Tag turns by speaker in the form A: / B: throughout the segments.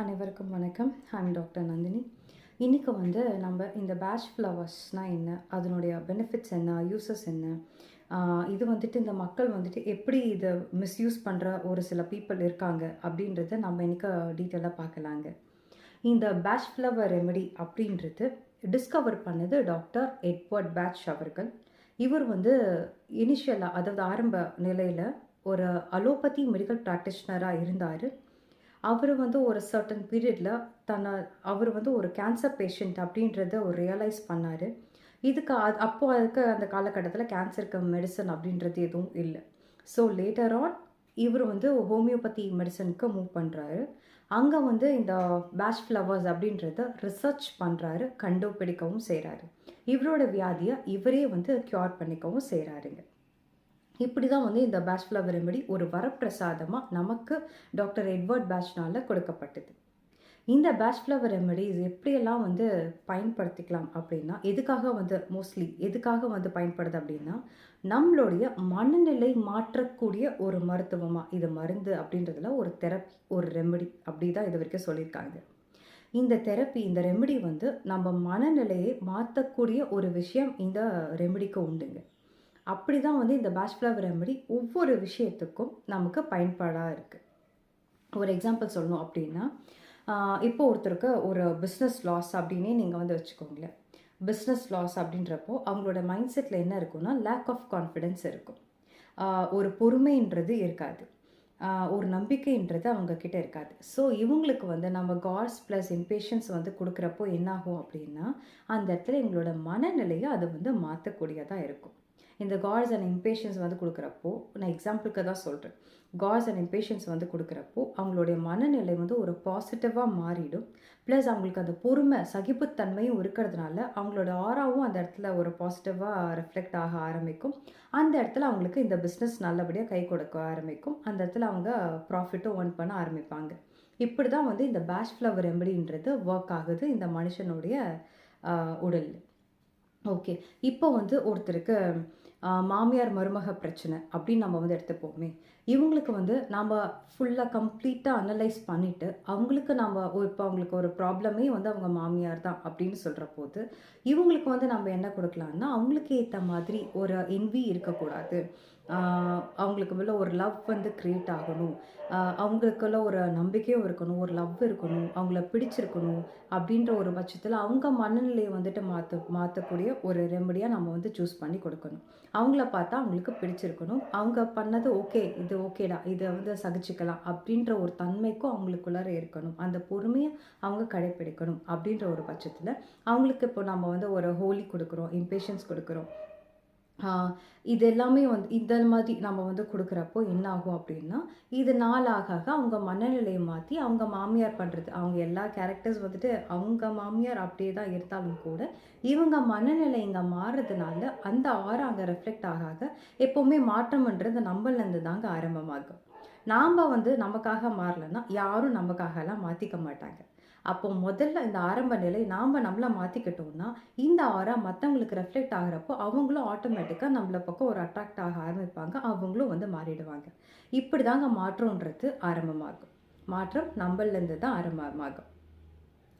A: அனைவருக்கும் வணக்கம். I'm doctor Nandini. இன்றைக்கி வந்து நம்ம இந்த பேட்ச் ஃப்ளவர்ஸ்னால் என்ன? அதனுடைய பெனிஃபிட்ஸ் என்ன? யூசஸ் என்ன? இது வந்துட்டு இந்த மக்கள் வந்துட்டு எப்படி இதை மிஸ்யூஸ் பண்ணுற ஒரு சில பீப்புள் இருக்காங்க அப்படின்றத நம்ம இன்னைக்கு டீட்டெயிலாக பார்க்கலாங்க. இந்த பேட்ச் ஃப்ளவர் ரெமெடி அப்படின்றது டிஸ்கவர் பண்ணது டாக்டர் எட்வர்ட் பேட்ச் அவர்கள். இவர் வந்து இனிஷியலாக அதாவது ஆரம்ப நிலையில் ஒரு அலோபதி மெடிக்கல் ப்ராக்டிஷனராக இருந்தார். அவர் வந்து ஒரு சர்டன் பீரியடில் தன்னை அவர் வந்து ஒரு கேன்சர் பேஷண்ட் அப்படின்றத ஒரு ரியலைஸ் பண்ணார். இதுக்கு அது அப்போ அதுக்கு அந்த காலகட்டத்தில் கேன்சருக்கு மெடிசன் அப்படின்றது எதுவும் இல்லை. ஸோ லேட்டர் ஆன் இவர் வந்து ஹோமியோபதி மெடிசனுக்கு மூவ் பண்ணுறாரு அங்கே வந்து இந்த பேஷ் ஃப்ளவர்ஸ் அப்படின்றத ரிசர்ச் பண்ணுறாரு கண்டுபிடிக்கவும் செய்கிறாரு இவரோட வியாதியை இவரே வந்து க்யூர் பண்ணிக்கவும் செய்கிறாருங்க இப்படி தான் வந்து இந்த பேட்ச் ஃப்ளவர் ரெமெடி ஒரு வரப்பிரசாதமாக நமக்கு டாக்டர் எட்வர்ட் பேஷ்னால் கொடுக்கப்பட்டது. இந்த பேஷ் ஃப்ளவர் ரெமெடிஸ் எப்படியெல்லாம் வந்து பயன்படுத்திக்கலாம் அப்படின்னா எதுக்காக வந்து மோஸ்ட்லி எதுக்காக வந்து பயன்படுது அப்படின்னா நம்மளுடைய மனநிலை மாற்றக்கூடிய ஒரு மருத்துவமாக இது மருந்து அப்படின்றதுல ஒரு தெரப்பி ஒரு ரெமெடி அப்படி தான் இது வரைக்கும் சொல்லியிருக்காங்க. இந்த தெரப்பி இந்த ரெமெடி வந்து நம்ம மனநிலையை மாற்றக்கூடிய ஒரு விஷயம் இந்த ரெமெடிக்கு உண்டுங்க. அப்படி தான் வந்து இந்த பேட்ச் ரெமடி ரெமெடி ஒவ்வொரு விஷயத்துக்கும் நமக்கு பயன்பாடாக இருக்குது ஒரு எக்ஸாம்பிள் சொல்லணும் அப்படின்னா இப்போ ஒருத்தருக்கு ஒரு பிஸ்னஸ் லாஸ் அப்படின்னே நீங்கள் வந்து வச்சுக்கோங்களேன். பிஸ்னஸ் லாஸ் அப்படின்றப்போ அவங்களோட மைண்ட் செட்டில் என்ன இருக்கும்னா லேக் ஆஃப் கான்ஃபிடென்ஸ் இருக்கும். ஒரு பொறுமைன்றது இருக்காது. ஒரு நம்பிக்கைன்றது அவங்கக்கிட்ட இருக்காது. ஸோ இவங்களுக்கு வந்து நம்ம காட்ஸ் ப்ளஸ் இம்பேஷன்ஸ் வந்து கொடுக்குறப்போ என்னாகும் அப்படின்னா அந்த இடத்துல எங்களோட மனநிலையை அது வந்து மாற்றக்கூடியதாக இருக்கும். இந்த காட்ஸ் அண்ட் இம்பேஷன்ஸ் வந்து கொடுக்குறப்போ நான் எக்ஸாம்பிளுக்கு தான் சொல்கிறேன் காட்ஸ் அண்ட் இம்பேஷன்ஸ் வந்து கொடுக்குறப்போ அவங்களுடைய மனநிலை வந்து ஒரு பாசிட்டிவாக மாறிடும். ப்ளஸ் அவங்களுக்கு அந்த பொறுமை சகிப்புத்தன்மையும் இருக்கிறதுனால அவங்களோட ஆறாவும் அந்த இடத்துல ஒரு பாசிட்டிவாக ரிஃப்ளெக்ட் ஆக ஆரம்பிக்கும். அந்த இடத்துல அவங்களுக்கு இந்த பிஸ்னஸ் நல்லபடியாக கை கொடுக்க ஆரம்பிக்கும். அந்த இடத்துல அவங்க ப்ராஃபிட்டும் ஒன் பண்ண ஆரம்பிப்பாங்க. இப்படி தான் வந்து இந்த பேஷ் ஃப்ளவர் ரெமடின்றது ஒர்க் ஆகுது இந்த மனுஷனுடைய உடல் ஓகே இப்போ வந்து ஒருத்தருக்கு மாமியார் மருமக பிரச்சனை அப்படின்னு நம்ம வந்து எடுத்துப்போமே. இவங்களுக்கு வந்து நாம் ஃபுல்லாக கம்ப்ளீட்டாக அனலைஸ் பண்ணிவிட்டு அவங்களுக்கு நம்ம இப்போ அவங்களுக்கு ஒரு ப்ராப்ளமே வந்து அவங்க மாமியார் தான் அப்படின்னு சொல்கிற போது இவங்களுக்கு வந்து நம்ம என்ன கொடுக்கலான்னா அவங்களுக்கு ஏற்ற மாதிரி ஒரு என்வி இருக்கக்கூடாது. அவங்களுக்கு மேலே ஒரு லவ் வந்து க்ரியேட் ஆகணும். அவங்களுக்குள்ள ஒரு நம்பிக்கையும் இருக்கணும் ஒரு லவ் இருக்கணும் அவங்கள பிடிச்சிருக்கணும் அப்படின்ற ஒரு பட்சத்தில் அவங்க மனநிலையை வந்துட்டு மாற்ற மாற்றக்கூடிய ஒரு ரெமடியாக நம்ம வந்து சூஸ் பண்ணி கொடுக்கணும். அவங்கள பார்த்தா அவங்களுக்கு பிடிச்சிருக்கணும். அவங்க பண்ணது ஓகே இது ஓகேடா இதை வந்து சகிச்சுக்கலாம் அப்படின்ற ஒரு தன்மைக்கும் அவங்களுக்குள்ளார இருக்கணும். அந்த பொறுமையை அவங்க கடைப்பிடிக்கணும் அப்படின்ற ஒரு பட்சத்தில் அவங்களுக்கு இப்போ நம்ம வந்து ஒரு ஹோலி கொடுக்குறோம் இம்பேஷன்ஸ் கொடுக்குறோம். இது எல்லாமே வந்து இந்த மாதிரி நம்ம வந்து கொடுக்குறப்போ என்ன ஆகும் அப்படின்னா இது நாளாக ஆக அவங்க மனநிலையை மாற்றி அவங்க மாமியார் பண்ணுறது அவங்க எல்லா கேரக்டர்ஸ் வந்துட்டு அவங்க மாமியார் அப்படியே தான் இருந்தாலும் கூட இவங்க மனநிலை இங்கே மாறுறதுனால அந்த ஆறு அங்கே ரெஃப்ளெக்ட் ஆக ஆக எப்போவுமே மாற்றம்ன்றது நம்மளேருந்து தாங்க ஆரம்பமாகும். நாம் வந்து நமக்காக மாறலைன்னா யாரும் நமக்காகலாம் மாற்றிக்க மாட்டாங்க. அப்போ முதல்ல இந்த ஆரம்ப நிலை நாம் நம்மளை மாற்றிக்கிட்டோம்னா இந்த ஆரா மற்றவங்களுக்கு ரெஃப்ளெக்ட் ஆகிறப்போ அவங்களும் ஆட்டோமேட்டிக்காக நம்மள பக்கம் ஒரு அட்ராக்ட் ஆக ஆரம்பிப்பாங்க. அவங்களும் வந்து மாறிடுவாங்க. இப்படி தாங்க மாற்றம்ன்றது ஆரம்பமாகும். மாற்றம் நம்மளேருந்து தான் ஆரம்பமாகும்.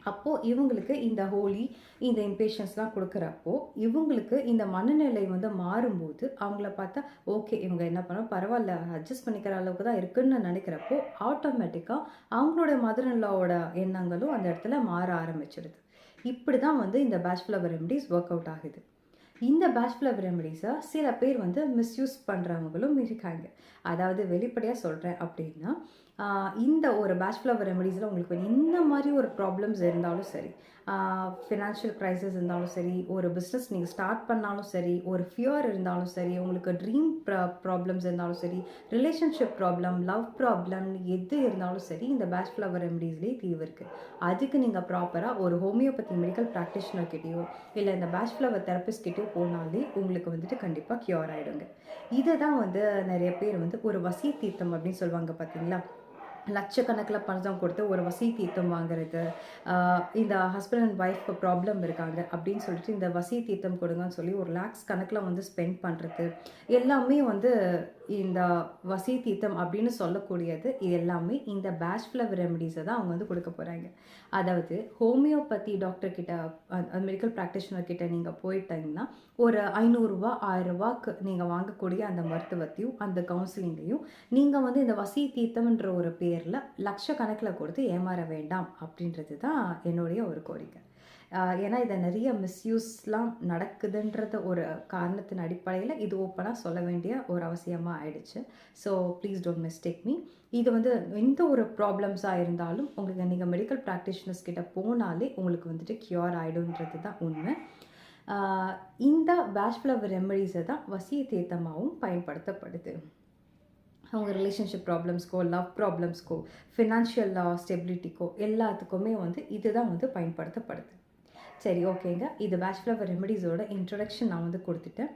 A: அப்போது இவங்களுக்கு இந்த ஹோலி இந்த இம்பேஷன்ஸ்லாம் கொடுக்குறப்போ இவங்களுக்கு இந்த மனநிலை வந்து மாறும்போது அவங்கள பார்த்தா ஓகே இவங்க என்ன பண்ணோம் பரவாயில்ல அட்ஜஸ்ட் பண்ணிக்கிற அளவுக்கு தான் இருக்குன்னு நினைக்கிறப்போ ஆட்டோமேட்டிக்காக அவங்களோட மதர்லாவோட எண்ணங்களும் அந்த இடத்துல மாற ஆரம்பிச்சிடுது இப்படி தான் வந்து இந்த Bach flower remedies work out ஆகுது. இந்த பேட்ச் ஃப்ளவர் ரெமடிஸை சில பேர் வந்து மிஸ்யூஸ் பண்ணுறவங்களும் இருக்காங்க. அதாவது வெளிப்படையாக சொல்கிறேன் அப்படின்னா இந்த ஒரு பேச்சுலர் ஃப்ளவர் ரெமடிஸில் உங்களுக்கு இந்த மாதிரி ஒரு ப்ராப்ளம்ஸ் இருந்தாலும் சரி ஃபினான்ஷியல் க்ரைசிஸ் இருந்தாலும் சரி ஒரு பிஸ்னஸ் நீங்கள் ஸ்டார்ட் பண்ணாலும் சரி ஒரு ஃபியர் இருந்தாலும் சரி உங்களுக்கு ட்ரீம் ப்ராப்ளம்ஸ் இருந்தாலும் சரி ரிலேஷன்ஷிப் ப்ராப்ளம் லவ் ப்ராப்ளம் எது இருந்தாலும் சரி இந்த பேட்ச் ஃப்ளவர் ரெமடிஸ்லேயே தீர்வு இருக்குது அதுக்கு நீங்கள் ப்ராப்பராக ஒரு ஹோமியோபதி மெடிக்கல் ப்ராக்டிஷனர் கிட்டேயோ இல்லை இந்த பேட்ச் ஃப்ளவர் தெரபிஸ்ட் கிட்டேயோ போனாலே உங்களுக்கு வந்துட்டு கண்டிப்பாக க்யூர் ஆகிடுங்க இதை தான் வந்து நிறைய பேர் வந்து ஒரு வசிய தீர்த்தம் அப்படின்னு சொல்லுவாங்க பார்த்தீங்களா லட்சக்கணக்கில் பணம் கொடுத்து ஒரு வசி தீர்த்தம் வாங்குறது இந்த ஹஸ்பண்ட் அண்ட் ஒய்ஃப்க்கு ப்ராப்ளம் இருக்காங்க அப்படின்னு சொல்லிட்டு இந்த வசி தீர்த்தம் கொடுங்கன்னு சொல்லி ஒரு லேக்ஸ் கணக்கில் வந்து ஸ்பெண்ட் பண்ணுறது எல்லாமே வந்து இந்த வசி தீர்த்தம் அப்படின்னு சொல்லக்கூடியது. இது எல்லாமே இந்த பேஷ் ஃப்ளவர் ரெமடிஸை தான் அவங்க வந்து கொடுக்க போகிறாங்க அதாவது ஹோமியோபதி டாக்டர் கிட்ட மெடிக்கல் ப்ராக்டிஷனர் கிட்ட நீங்கள் போயிட்டீங்கன்னா ஒரு ஐநூறுரூவா ஆயிரரூவாக்கு நீங்கள் வாங்கக்கூடிய அந்த மருத்துவத்தையும் அந்த கவுன்சிலிங்கையும் நீங்கள் வந்து இந்த வசி தீர்த்தம்ன்ற ஒரு லட்ச லட்சக்கணக்கில் கொடுத்து ஏமாற வேண்டாம் அப்படின்றது தான் என்னுடைய ஒரு கோரிக்கை. ஏன்னா இதை நிறைய மிஸ்யூஸ்லாம் நடக்குதுன்றத ஒரு காரணத்தின் அடிப்படையில் இது ஓப்பனாக சொல்ல வேண்டிய ஒரு அவசியமாக ஆயிடுச்சு. So please don't mistake me இது வந்து எந்த ஒரு ப்ராப்ளம்ஸாக இருந்தாலும் உங்களுக்கு நீங்கள் மெடிக்கல் ப்ராக்டிஷனர்ஸ் கிட்ட போனாலே உங்களுக்கு வந்துட்டு க்யூர் ஆகிடும்ன்றது தான் உண்மை. இந்த பேஷ் ஃப்ளவர் ரெமடிஸை தான் வசிய தீர்த்தமாகவும் பயன்படுத்தப்படுது. அவங்க ரிலேஷன்ஷிப் ப்ராப்ளம்ஸ்க்கோ லவ் ப்ராப்ளம்ஸ்க்கோ ஃபினான்ஷியல் ஸ்டெபிலிட்டிக்கோ எல்லாத்துக்குமே வந்து இதுதான் வந்து பயன்படுத்தப்படுது. சரி ஓகேங்க. இது பேஷ் ஃப்ளவர் ரெமெடிஸோட இன்ட்ரடக்ஷன் நான் வந்து கொடுத்துட்டேன்.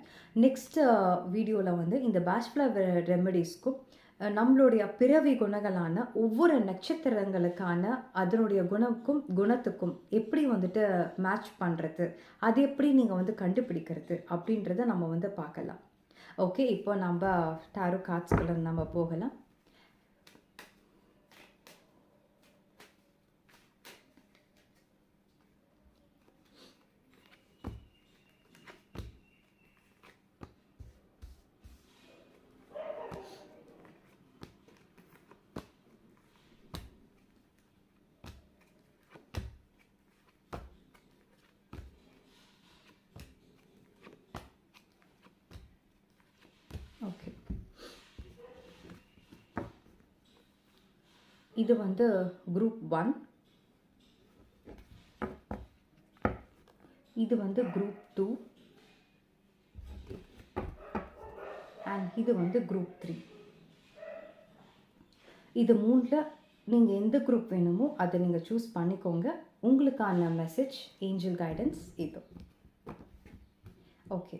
A: நெக்ஸ்ட் வீடியோவில் வந்து இந்த பேஷ் ஃப்ளவர் ரெமெடிஸ்க்கும் நம்மளுடைய பிறவி குணங்களான ஒவ்வொரு நட்சத்திரங்களுக்கான அதனுடைய குணக்கும் குணத்துக்கும் எப்படி வந்துட்டு மேட்ச் பண்ணுறது அது எப்படி நீங்கள் வந்து கண்டுபிடிக்கிறது அப்படின்றத நம்ம வந்து பார்க்கலாம். ஓகே இப்போ நம்ம டாரோ கார்ட்ஸ்குள்ள நம்ம போகலாம் ஓகே இது வந்து குரூப் ஒன் இது வந்து குரூப் டூ அண்ட் இது வந்து குரூப் த்ரீ இது மூணில் நீங்கள் எந்த குரூப் வேணுமோ அதை நீங்கள் சூஸ் பண்ணிக்கோங்க. உங்களுக்கான மெசேஜ் ஏஞ்சல் கைடன்ஸ் இது. ஓகே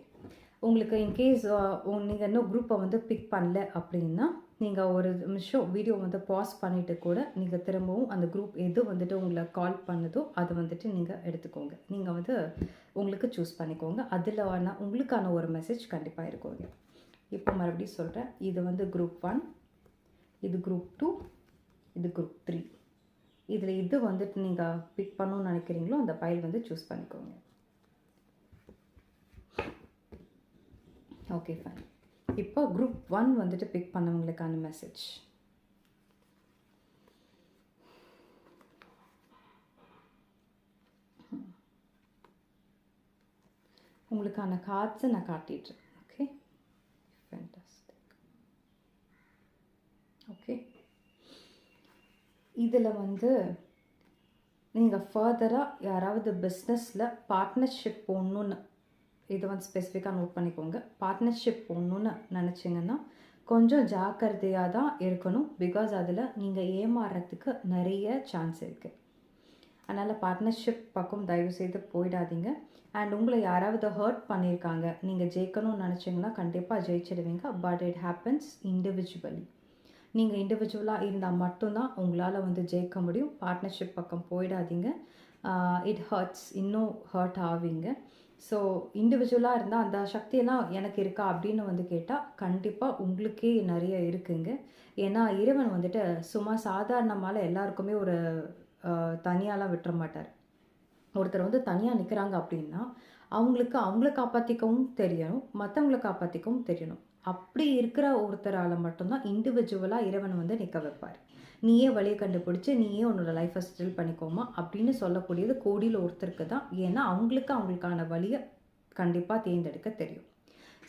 A: உங்களுக்கு இன்கேஸ் நீங்கள் இன்னும் குரூப்பை வந்து பிக் பண்ணல அப்படின்னா நீங்கள் ஒரு நிமிஷம் வீடியோ வந்து பாஸ் பண்ணிவிட்டு கூட நீங்கள் திரும்பவும் அந்த குரூப் எது வந்துட்டு உங்களை கால் பண்ணுதோ அதை வந்துட்டு நீங்கள் எடுத்துக்கோங்க. நீங்கள் வந்து உங்களுக்கு சூஸ் பண்ணிக்கோங்க. அதில் ஆனால் உங்களுக்கான ஒரு மெசேஜ் கண்டிப்பாக இருக்குங்க. இப்போ மறுபடியும் சொல்கிறேன் இது வந்து குரூப் ஒன் இது குரூப் டூ இது குரூப் த்ரீ இதில் இது வந்துட்டு நீங்கள் பிக் பண்ணணும்னு நினைக்கிறீங்களோ அந்த ஃபைல் வந்து சூஸ் பண்ணிக்கோங்க. ஓகே ஃபைன் இப்போ குரூப் ஒன் வந்துட்டு பிக் பண்ணவங்களுக்கான மெசேஜ் உங்களுக்கான கார்ட்ஸை நான் காட்டிடுறேன். ஓகே ஃபேண்டாஸ்டிக் ஓகே இதில் வந்து நீங்கள் ஃபர்தராக யாராவது பிஸ்னஸில் பார்ட்னர்ஷிப் போடணுன்னு இது வந்து ஸ்பெசிஃபிக்காக நோட் பண்ணிக்கோங்க. பார்ட்னர்ஷிப் போகணுன்னு நினச்சிங்கன்னா கொஞ்சம் ஜாக்கிரதையாக தான் இருக்கணும். பிகாஸ் அதில் நீங்கள் ஏமாறுறதுக்கு நிறைய சான்ஸ் இருக்குது அதனால் பார்ட்னர்ஷிப் பக்கம் தயவு செய்து போயிடாதீங்க. அண்ட் உங்களை யாராவது ஹர்ட் பண்ணியிருக்காங்க நீங்கள் ஜெயிக்கணும்னு நினச்சிங்கன்னா கண்டிப்பாக ஜெயிச்சிடுவீங்க. பட் இட் ஹேப்பன்ஸ் இண்டிவிஜுவலி நீங்கள் இண்டிவிஜுவலாக இருந்தால் மட்டும்தான் உங்களால் வந்து ஜெயிக்க முடியும். பார்ட்னர்ஷிப் பக்கம் போயிடாதீங்க. இட் ஹர்ட்ஸ் இன்னும் ஹர்ட் ஆவீங்க. ஸோ இண்டிவிஜுவலாக இருந்தால் அந்த சக்தியெல்லாம் எனக்கு இருக்கா அப்படின்னு வந்து கேட்டால் கண்டிப்பாக உங்களுக்கே நிறைய இருக்குங்க. ஏன்னா இறைவன் வந்துட்டு சும்மா சாதாரணமால எல்லாருக்குமே ஒரு தனியாலாம் விட்டுற மாட்டார். ஒருத்தர் வந்து தனியாக நிற்கிறாங்க அப்படின்னா அவங்களுக்கு அவங்கள காப்பாற்றிக்கவும் தெரியணும் மற்றவங்கள காப்பாற்றிக்கவும் தெரியணும். அப்படி இருக்கிற ஒருத்தரால் மட்டும்தான் இண்டிவிஜுவலாக இறைவன் வந்து நிற்க வைப்பார். நீயே வழியை கண்டுபிடிச்சி நீயே உன்னோட லைஃப்பை செட்டில் பண்ணிக்கோமா அப்படின்னு சொல்லக்கூடியது கோடியில் ஒருத்தருக்கு தான். ஏன்னா அவங்களுக்கு அவங்களுக்கான வழியை கண்டிப்பாக தேர்ந்தெடுக்க தெரியும்.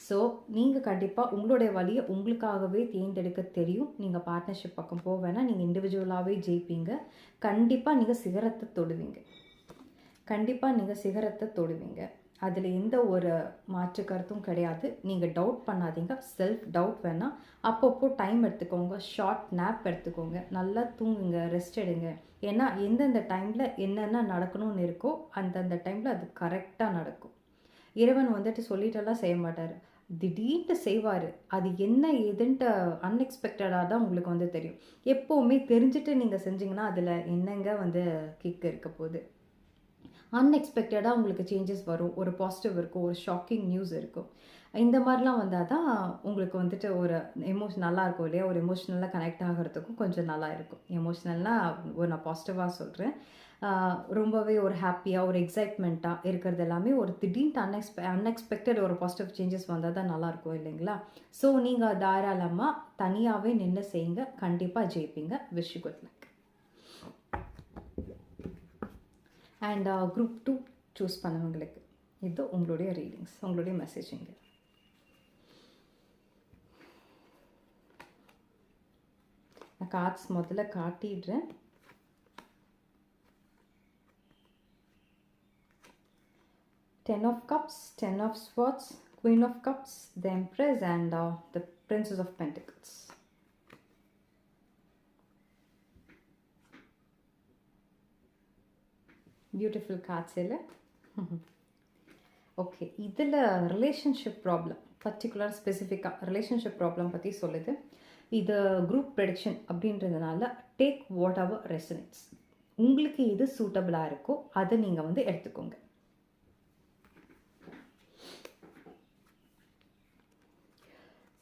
A: ஸோ நீங்கள் கண்டிப்பாக உங்களுடைய வழியை உங்களுக்காகவே தேர்ந்தெடுக்க தெரியும். நீங்கள் பார்ட்னர்ஷிப் பக்கம் போக வேணால் நீங்கள் இண்டிவிஜுவலாகவே ஜெயிப்பீங்க. கண்டிப்பாக நீங்கள் சிகரத்தை தொடுவீங்க. கண்டிப்பாக நீங்கள் சிகரத்தை தொடுவீங்க. அதில் எந்த ஒரு மாற்று கருத்தும் கிடையாது. நீங்கள் டவுட் பண்ணாதீங்க. செல்ஃப் டவுட் வேணால் அப்பப்போ டைம் எடுத்துக்கோங்க. ஷார்ட் நேப் எடுத்துக்கோங்க. நல்லா தூங்குங்க. ரெஸ்ட் எடுங்க. ஏன்னா எந்தெந்த டைமில் என்னென்ன நடக்கணும்னு இருக்கோ அந்தந்த டைமில் அது கரெக்டாக நடக்கும். இறைவன் வந்துட்டு சொல்லிட்டெல்லாம் செய்ய மாட்டார். திடீர்னு செய்வார். அது என்ன ஏதுன்ட்டு அன்எக்ஸ்பெக்டடாக தான் உங்களுக்கு வந்து தெரியும். எப்போவுமே தெரிஞ்சுட்டு நீங்கள் செஞ்சிங்கன்னா அதில் என்னங்க வந்து கிக் இருக்க போகுது? அன்எக்ஸ்பெக்டடாக உங்களுக்கு சேஞ்சஸ் வரும். ஒரு பாசிட்டிவ் இருக்கும். ஒரு ஷாக்கிங் நியூஸ் இருக்கும். இந்த மாதிரிலாம் வந்தால் தான் உங்களுக்கு வந்துட்டு ஒரு எமோஷன் நல்லா இருக்கும் இல்லையா? ஒரு எமோஷ்னலாக கனெக்ட் ஆகிறதுக்கும் கொஞ்சம் நல்லா இருக்கும். எமோஷ்னல்னால் ஒரு நான் பாசிட்டிவாக சொல்கிறேன் ரொம்பவே ஒரு ஹாப்பியாக ஒரு எக்ஸைட்மெண்ட்டாக இருக்கிறது எல்லாமே ஒரு திடீர்னு அன்எக்ஸ்பெ அன்எக்ஸ்பெக்டட் ஒரு பாசிட்டிவ் சேஞ்சஸ் வந்தால் தான் நல்லாயிருக்கும் இல்லைங்களா? ஸோ நீங்கள் தாராளமாக தனியாகவே நின்று செய்யுங்க. கண்டிப்பாக ஜெயிப்பீங்க. Wish good luck and group two choose பண்ணவங்களுக்கு இது உங்களுடைய ரீடிங்ஸ் உங்களுடைய மெசேஜிங்க நான் கார்ட்ஸ் முதல்ல காட்டிடுறேன் Ten of Cups, Ten of Swords, Queen of Cups, the Empress, and uh, the Princess of beautiful cards இல்லை ஓகே இதில் ரிலேஷன்ஷிப் ப்ராப்ளம் பர்டிகுலர் ஸ்பெசிஃபிக்காக ரிலேஷன்ஷிப் ப்ராப்ளம் பற்றி சொல்லுது. இது குரூப் ப்ரெடிக்ஷன் அப்படின்றதுனால டேக் வாட் அவர் ரெசனேட்ஸ் உங்களுக்கு எது சூட்டபிளாக இருக்கோ அதை நீங்கள் வந்து எடுத்துக்கோங்க.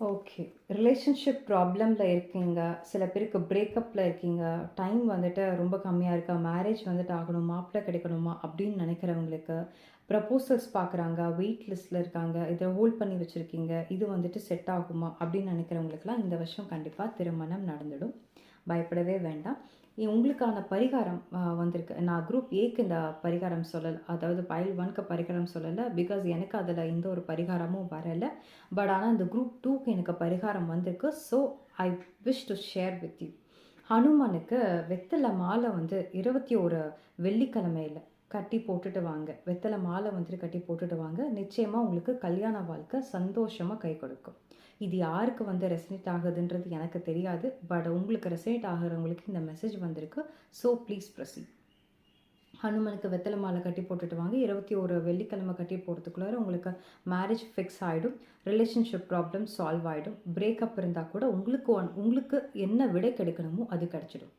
A: ஓகே ரிலேஷன்ஷிப் ப்ராப்ளமில் இருக்கீங்க. சில பேருக்கு பிரேக்கப்பில் இருக்கீங்க. டைம் வந்துட்டு ரொம்ப கம்மியாக இருக்கா? மேரேஜ் வந்துட்டு ஆகணும். மாப்பிள்ளை கிடைக்கணுமா? அப்படின்னு நினைக்கிறவங்களுக்கு ப்ரப்போசல்ஸ் பார்க்குறாங்க வெயிட் லிஸ்ட்டில் இருக்காங்க. இதை ஹோல்ட் பண்ணி வச்சுருக்கீங்க. இது வந்துட்டு செட் ஆகுமா? அப்படின்னு நினைக்கிறவங்களுக்குலாம் இந்த வருஷம் கண்டிப்பாக திருமணம் நடந்துடும். பயப்படவே வேண்டாம். உங்களுக்கான பரிகாரம் வந்திருக்கு. நான் குரூப் ஏக்கு இந்த பரிகாரம் சொல்லலை. அதாவது பைல் ஒன்க்கு பரிகாரம் சொல்லலை. பிகாஸ் எனக்கு அதில் எந்த ஒரு பரிகாரமும் வரலை. பட் ஆனால் இந்த குரூப் டூக்கு எனக்கு பரிகாரம் வந்திருக்கு. So I wish to share with you ஹனுமானுக்கு வெத்தலை மாலை வந்து இருபத்தி ஒரு வெள்ளிக்கிழமையில். கட்டி போட்டுட்டு வாங்க. வெத்தலை மாலை வந்துட்டு கட்டி போட்டுட்டு வாங்க. நிச்சயமாக உங்களுக்கு கல்யாண வாழ்க்கை சந்தோஷமாக கை கொடுக்கும். இது யாருக்கு வந்து ரெசனேட் ஆகுதுன்றது எனக்கு தெரியாது. பட் உங்களுக்கு ரெசனேட் ஆகிறவங்களுக்கு இந்த மெசேஜ் வந்திருக்கு. ஸோ ப்ளீஸ் ப்ரொசீட் ஹனுமனுக்கு வெத்தலை மாலை கட்டி போட்டுட்டு வாங்க. இருபத்தி ஒரு வெள்ளிக்கிழமை கட்டி போகிறதுக்குள்ளார உங்களுக்கு மேரேஜ் ஃபிக்ஸ் ஆகிடும் ரிலேஷன்ஷிப் ப்ராப்ளம் சால்வ் ஆகிடும் பிரேக்கப் இருந்தால் கூட உங்களுக்கு ஒன் உங்களுக்கு என்ன விடை கிடைக்கணுமோ அது கிடச்சிடும்.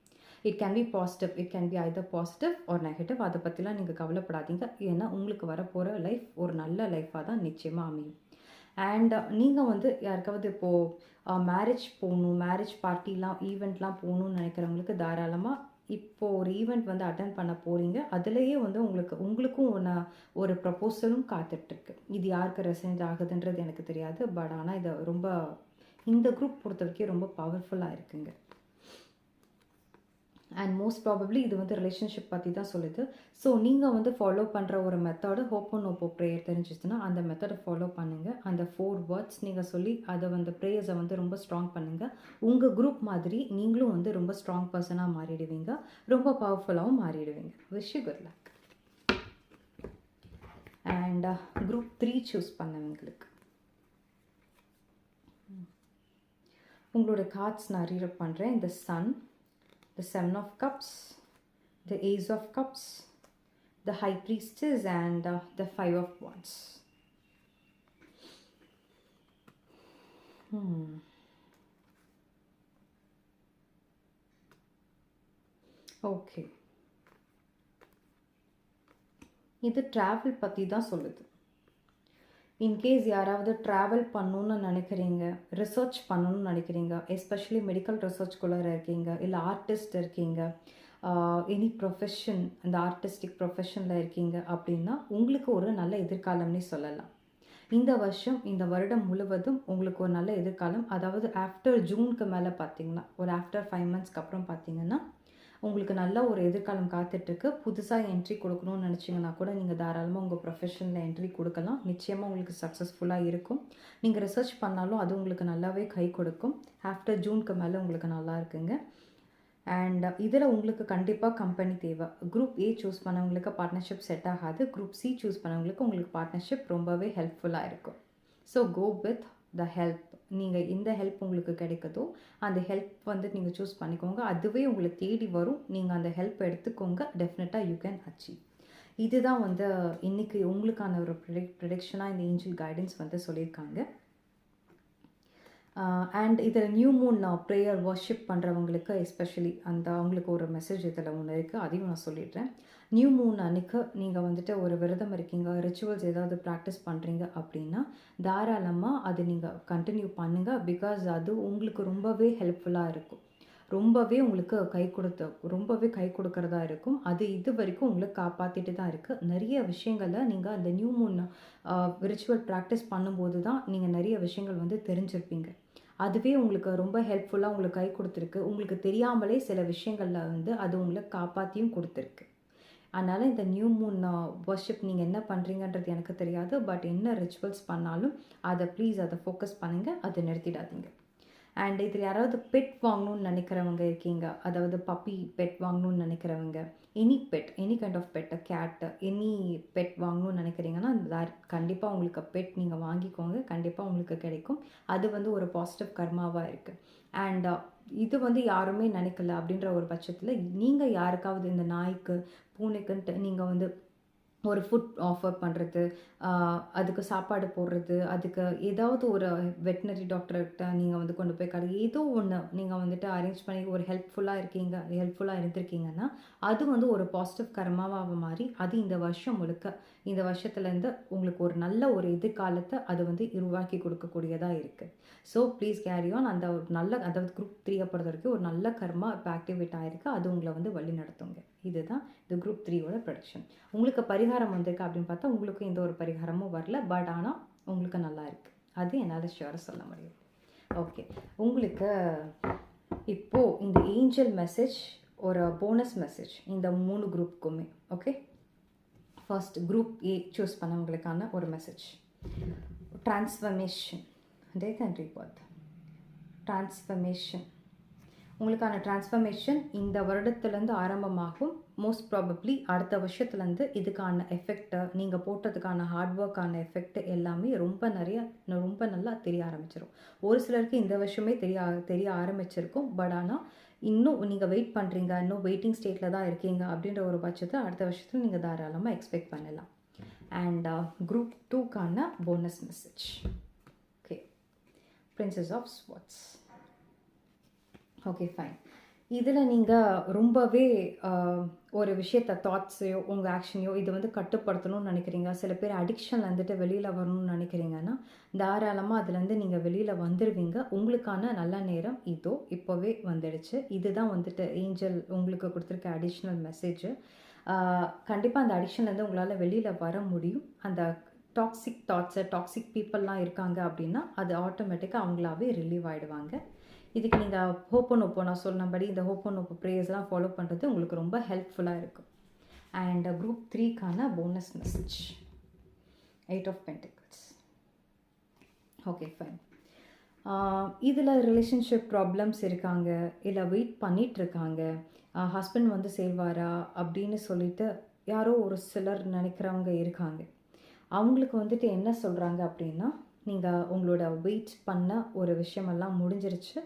A: It can be positive it can be either positive or negative அதை பற்றிலாம் நீங்கள் கவலைப்படாதீங்க. ஏன்னா உங்களுக்கு வரப்போகிற லைஃப் ஒரு நல்ல லைஃபாக தான் நிச்சயமாக அமையும். அண்ட் நீங்கள் வந்து யாருக்காவது இப்போது மேரேஜ் போகணும் மேரேஜ் பார்ட்டிலாம் ஈவெண்ட்லாம் போகணுன்னு நினைக்கிறவங்களுக்கு தாராளமாக இப்போது ஒரு ஈவெண்ட் வந்து அட்டன் பண்ண போகிறீங்க அதுலேயே வந்து உங்களுக்கு உங்களுக்கும் ஒன்று ஒரு ப்ரப்போசலும் காத்துட்ருக்கு. இது யாருக்கு ரெசன்ட் ஆகுதுன்றது எனக்கு தெரியாது. பட் ஆனால் இதை ரொம்ப இந்த குரூப் பொறுத்த வரைக்கும் ரொம்ப பவர்ஃபுல்லாக இருக்குங்க. அண்ட் மோஸ்ட் ப்ராபப்ளி இது வந்து ரிலேஷன்ஷிப் பற்றி தான் சொல்லுது. ஸோ நீங்கள் வந்து ஃபாலோ பண்ணுற ஒரு மெத்தடு ஹோப்போ ஓப்போ ப்ரேயர் தெரிஞ்சிச்சுன்னா அந்த மெத்தடை ஃபாலோ பண்ணுங்கள் அந்த ஃபோர் வேர்ட்ஸ் நீங்கள் சொல்லி அதை வந்து ப்ரேயர்ஸை வந்து ரொம்ப ஸ்ட்ராங் பண்ணுங்கள் உங்கள் குரூப் மாதிரி நீங்களும் வந்து ரொம்ப ஸ்ட்ராங் பர்சனாக மாறிடுவீங்க. ரொம்ப பவர்ஃபுல்லாகவும் மாறிடுவீங்க. Wish good luck and group three choose பண்ணவங்களுக்கு. உங்களோட கார்ட்ஸ் நான் ரீட் பண்ணுறேன் இந்த sun the Seven of Cups, the Ace of Cups, the High Priestess, and uh, the Five of Wands. Hmm. Okay இது ட்ராவல் பற்றி தான் சொல்லுது இன்கேஸ் யாராவது ட்ராவல் பண்ணணுன்னு நினைக்கிறீங்க ரிசர்ச் பண்ணணும்னு நினைக்கிறீங்க எஸ்பெஷலி மெடிக்கல் ரிசர்ச்குள்ளே இருக்கீங்க இல்லை ஆர்டிஸ்ட் இருக்கீங்க எனி ப்ரொஃபஷன் அந்த ஆர்டிஸ்டிக் ப்ரொஃபஷனில் இருக்கீங்க அப்படின்னா உங்களுக்கு ஒரு நல்ல எதிர்காலம்னே சொல்லலாம். இந்த வருஷம் இந்த வருடம் முழுவதும் உங்களுக்கு ஒரு நல்ல எதிர்காலம். அதாவது ஆஃப்டர் ஜூனுக்கு மேலே பார்த்தீங்கன்னா ஒரு ஆஃப்டர் ஃபைவ் மந்த்ஸ்க்கு அப்புறம் பார்த்தீங்கன்னா உங்களுக்கு நல்ல ஒரு எதிர்காலம் காத்துட்ருக்கு. புதுசாக என்ட்ரி கொடுக்கணும்னு நினச்சிங்கன்னா கூட நீங்கள் தாராளமாக உங்கள் ப்ரொஃபஷனில் என்ட்ரி கொடுக்கலாம். நிச்சயமாக உங்களுக்கு சக்ஸஸ்ஃபுல்லாக இருக்கும். நீங்கள் ரிசர்ச் பண்ணாலும் அது உங்களுக்கு நல்லாவே கை கொடுக்கும். ஆஃப்டர் ஜூனுக்கு மேலே உங்களுக்கு நல்லா இருக்குங்க. அண்ட் இதில் உங்களுக்கு கண்டிப்பாக கம்பெனி தேவை. குரூப் ஏ சூஸ் பண்ணவங்களுக்கு பார்ட்னர்ஷிப் செட் ஆகாது. குரூப் சி சூஸ் பண்ணவங்களுக்கு உங்களுக்கு பார்ட்னர்ஷிப் ரொம்பவே ஹெல்ப்ஃபுல்லாக இருக்கும். So go with the help நீங்கள் எந்த ஹெல்ப் உங்களுக்கு கிடைக்குதோ அந்த ஹெல்ப் வந்து நீங்கள் சூஸ் பண்ணிக்கோங்க. அதுவே உங்களை தேடி வரும். நீங்கள் அந்த ஹெல்ப் எடுத்துக்கோங்க. டெஃபினட்டாக யூ கேன் அச்சீவ் இதுதான் வந்து இன்றைக்கி உங்களுக்கான ஒரு ப்ரிடிக் ப்ரிடிக்ஷனாக இந்த ஏஞ்சல் கைடன்ஸ் வந்து சொல்லியிருக்காங்க. அண்ட் இதில் நியூ மூன் நான் ப்ரேயர் ஒர்ஷிப் பண்ணுறவங்களுக்கு எஸ்பெஷலி அந்த அவங்களுக்கு ஒரு மெசேஜ் இதில் ஒன்று இருக்குது அதையும் நான் சொல்லிடுறேன். நியூ மூன் அன்னைக்கு நீங்கள் வந்துட்டு ஒரு விரதம் இருக்கீங்க ரிச்சுவல்ஸ் ஏதாவது ப்ராக்டிஸ் பண்ணுறீங்க அப்படின்னா தாராளமாக அது நீங்கள் கண்டினியூ பண்ணுங்கள் பிகாஸ் அது உங்களுக்கு ரொம்பவே ஹெல்ப்ஃபுல்லாக இருக்கும். ரொம்பவே உங்களுக்கு கை கொடுத்த ரொம்பவே கை கொடுக்கறதா இருக்கும். அது இது வரைக்கும் உங்களுக்கு காப்பாற்றிட்டு தான் இருக்குது நிறைய விஷயங்களில் நீங்கள் அந்த நியூ மூன் ரிச்சுவல் ப்ராக்டிஸ் பண்ணும்போது தான் நீங்கள் நிறைய விஷயங்கள் வந்து தெரிஞ்சிருப்பீங்க. அதுவே உங்களுக்கு ரொம்ப ஹெல்ப்ஃபுல்லாக உங்களுக்கு கை கொடுத்துருக்கு. உங்களுக்கு தெரியாமலே சில விஷயங்களில் வந்து அது உங்களை காப்பாற்றியும் கொடுத்துருக்கு. அதனால் இந்த நியூ மூன் வர்ஷிப் நீங்கள் என்ன பண்ணுறீங்கன்றது எனக்கு தெரியாது. பட் என்ன ரிச்சுவல்ஸ் பண்ணாலும் அதை ப்ளீஸ் அதை ஃபோக்கஸ் பண்ணுங்கள் அதை நிறுத்திடாதீங்க. அண்ட் இதில் யாராவது பெட் வாங்கணும்னு நினைக்கிறவங்க இருக்கீங்க. அதாவது பப்பி பெட் வாங்கணும்னு நினைக்கிறவங்க. Any pet any kind of pet cat any pet வாங்கணும்னு நினைக்கிறீங்கன்னா கண்டிப்பாக உங்களுக்கு பெட் நீங்கள் வாங்கிக்கோங்க. கண்டிப்பாக உங்களுக்கு கிடைக்கும். அது வந்து ஒரு பாசிட்டிவ் கர்மாவாக இருக்குது அண்ட் இது வந்து யாருமே நினைக்கல அப்படின்ற ஒரு பட்சத்தில் நீங்கள் யாருக்காவது இந்த நாய்க்கு பூனைக்குன்ட்டு நீங்கள் வந்து ஒரு ஃபுட் ஆஃபர் பண்ணுறது அதுக்கு சாப்பாடு போடுறது அதுக்கு ஏதாவது ஒரு வெட்டினரி டாக்டர்கிட்ட நீங்கள் வந்து கொண்டு போய் கடை ஏதோ ஒன்று நீங்கள் வந்துட்டு அரேஞ்ச் பண்ணி ஒரு ஹெல்ப்ஃபுல்லாக இருக்கீங்க ஹெல்ப்ஃபுல்லாக இருந்திருக்கீங்கன்னா அது வந்து ஒரு பாசிட்டிவ் கர்மாவாக மாறி அது இந்த வருஷம் முழுக்க இந்த வருஷத்துலேருந்து உங்களுக்கு ஒரு நல்ல ஒரு எதிர்காலத்தை அது வந்து உருவாக்கி கொடுக்கக்கூடியதாக இருக்குது ஸோ ப்ளீஸ் கேரி ஆன் அந்த ஒரு நல்ல அதாவது குரூப் த்ரீயை பொறுத்த வரைக்கும் ஒரு நல்ல கர்மா இப்போ ஆக்டிவேட் ஆகிருக்கு அது உங்களை வந்து வழி நடத்துங்க இதுதான் இந்த குரூப் த்ரீயோட ப்ரொடக்ஷன் உங்களுக்கு பரிகாரம் வந்திருக்கு அப்படின்னு பார்த்தா உங்களுக்கு எந்த ஒரு பரிகாரமும் வரல. பட் ஆனால் உங்களுக்கு நல்லா இருக்குது அது என்னால் ஷியோராக சொல்ல முடியும். ஓகே உங்களுக்கு இப்போது இந்த ஏஞ்சல் மெசேஜ் ஒரு போனஸ் மெசேஜ் இந்த மூணு குரூப்புக்குமே okay first group A choose பண்ணவங்களுக்கான ஒரு message transformation death and rebirth transformation உங்களுக்கான ட்ரான்ஸ்ஃபர்மேஷன் இந்த வருடத்துலேருந்து ஆரம்பமாகும். மோஸ்ட் ப்ராபப்ளி அடுத்த வருஷத்துலேருந்து இதுக்கான எஃபெக்டை நீங்கள் போட்டதுக்கான ஹார்ட் ஒர்க்கான எஃபெக்ட் எல்லாமே ரொம்ப நிறைய ரொம்ப நல்லா தெரிய ஆரம்பிச்சிடும் ஒரு சிலருக்கு இந்த வருஷமே தெரிய தெரிய ஆரம்பிச்சிருக்கும். பட் ஆனால் இன்னும் நீங்கள் வெயிட் பண்ணுறீங்க இன்னும் வெயிட்டிங் ஸ்டேட்டில் தான் இருக்கீங்க அப்படின்ற ஒரு பட்சத்தை அடுத்த வருஷத்தில் நீங்கள் தாராளமாக எக்ஸ்பெக்ட் பண்ணலாம். And group டூக்கான bonus message okay princess of swords okay fine இதில் நீங்கள் ரொம்பவே ஒரு விஷயத்த தாட்ஸையோ உங்கள் ஆக்ஷனையோ இதை வந்து கட்டுப்படுத்தணும்னு நினைக்கிறீங்க. சில பேர் அடிக்ஷன் வந்துட்டு வெளியில் வரணும்னு நினைக்கிறீங்கன்னா தாராளமாக அதுலேருந்து நீங்கள் வெளியில் வந்துடுவீங்க உங்களுக்கான நல்ல நேரம் இதோ இப்போவே வந்துடுச்சு. இதுதான் வந்துட்டு ஏஞ்சல் உங்களுக்கு கொடுத்துருக்க அடிஷ்னல் மெசேஜ் கண்டிப்பாக அந்த அடிக்ஷன்லேருந்து உங்களால் வெளியில் வர முடியும். அந்த டாக்ஸிக் தாட்ஸு டாக்ஸிக் பீப்புளெலாம் இருக்காங்க அப்படின்னா அது ஆட்டோமேட்டிக்காக அவங்களாவே ரிலீவ் ஆகிடுவாங்க இதுக்கு நீங்கள் ஹோப்பன் ஒப்போ நான் சொன்னபடி இந்த ஹோப்பன் ஒப்போ ப்ரேயர்ஸ்லாம் ஃபாலோ பண்ணுறது உங்களுக்கு ரொம்ப ஹெல்ப்ஃபுல்லாக இருக்கும். And group த்ரீக்கான bonus message eight of pentacles okay fine இதில் ரிலேஷன்ஷிப் ப்ராப்ளம்ஸ் இருக்காங்க. இல்லை வெயிட் பண்ணிகிட்ருக்காங்க ஹஸ்பண்ட் வந்து செய்வாரா அப்படின்னு சொல்லிட்டு யாரோ ஒரு சிலர் நினைக்கிறவங்க இருக்காங்க. அவங்களுக்கு வந்துட்டு என்ன சொல்கிறாங்க அப்படின்னா நீங்கள் உங்களோட வெயிட் பண்ண ஒரு விஷயமெல்லாம் முடிஞ்சிருச்சு.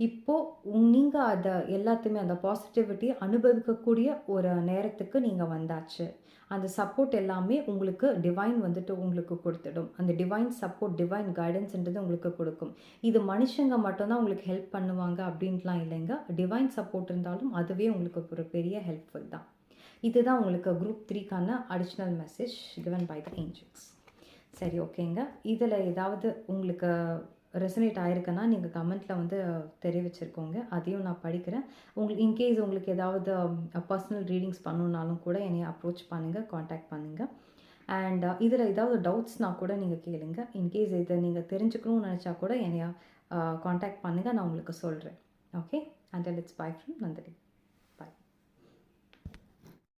A: இப்போது நீங்கள் அதை எல்லாத்தையுமே அந்த பாசிட்டிவிட்டி அனுபவிக்கக்கூடிய ஒரு நேரத்துக்கு நீங்கள் வந்தாச்சு. அந்த சப்போர்ட் எல்லாமே உங்களுக்கு டிவைன் வந்துட்டு உங்களுக்கு கொடுத்துடும். அந்த டிவைன் சப்போர்ட் டிவைன் கைடன்ஸ்ன்றது உங்களுக்கு கொடுக்கும். இது மனுஷங்க மட்டும்தான் உங்களுக்கு ஹெல்ப் பண்ணுவாங்க அப்படின்ட்டுலாம் இல்லைங்க. டிவைன் சப்போர்ட் இருந்தாலும் அதுவே உங்களுக்கு ஒரு பெரிய ஹெல்ப்ஃபுல் தான். இதுதான் உங்களுக்கு group த்ரீக்கான additional message given by the angels சரி ஓகேங்க. இதில் ஏதாவது உங்களுக்கு ரெசனேட் ஆயிருக்குன்னா நீங்கள் கமெண்ட்டில் வந்து தெரிவிச்சிருக்கோங்க. அதையும் நான் படிக்கிறேன். உங்களுக்கு இன்கேஸ் உங்களுக்கு ஏதாவது பர்சனல் ரீடிங்ஸ் பண்ணணுன்னாலும் கூட என்னை அப்ரோச் பண்ணுங்கள் காண்டாக்ட் பண்ணுங்கள் அண்ட் இதில் ஏதாவது டவுட்ஸ்னா கூட நீங்கள் கேளுங்க. இன்கேஸ் இதை நீங்கள் தெரிஞ்சுக்கணும்னு நினச்சா கூட என்னையா காண்டாக்ட் பண்ணுங்கள் நான் உங்களுக்கு சொல்கிறேன் okay? And it's bye from Nandini